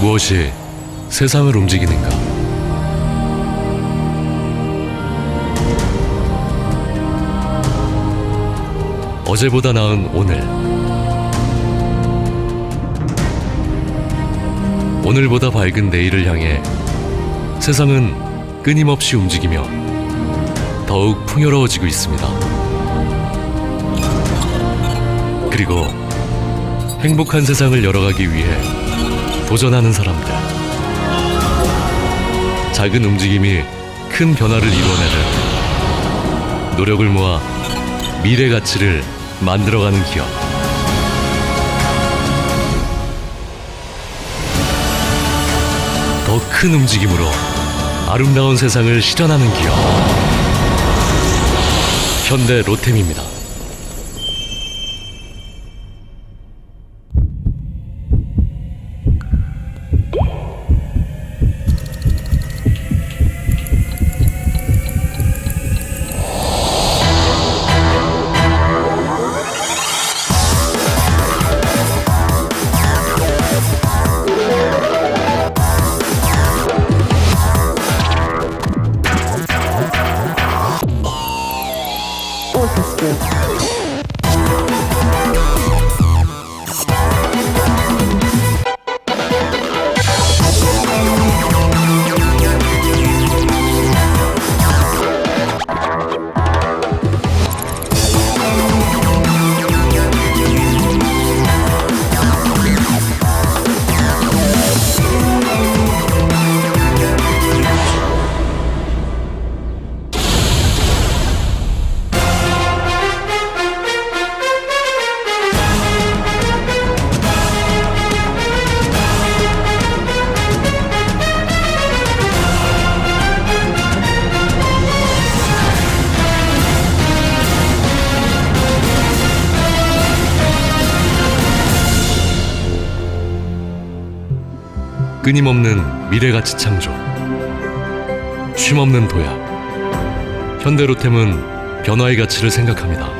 무엇이 세상을 움직이는가? 어제보다 나은 오늘. 오늘보다 밝은 내일을 향해 세상은 끊임없이 움직이며 더욱 풍요로워지고 있습니다. 그리고 행복한 세상을 열어가기 위해 도전하는 사람들. 작은 움직임이 큰 변화를 이루어내는 노력을 모아 미래 가치를 만들어가는 기업. 더 큰 움직임으로 아름다운 세상을 실현하는 기업. 현대 로템입니다. Orchestra. 끊임없는 미래 가치 창조. 쉼없는 도약. 현대로템은 변화의 가치를 생각합니다.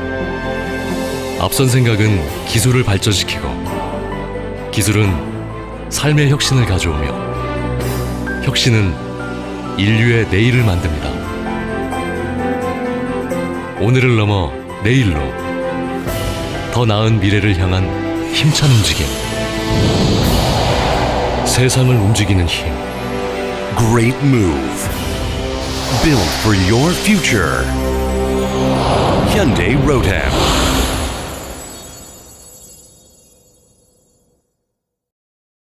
앞선 생각은 기술을 발전시키고 기술은 삶의 혁신을 가져오며 혁신은 인류의 내일을 만듭니다. 오늘을 넘어 내일로 더 나은 미래를 향한 힘찬 움직임. 세상을 움직이는 힘. Great move. Built for your future. Hyundai Rotem.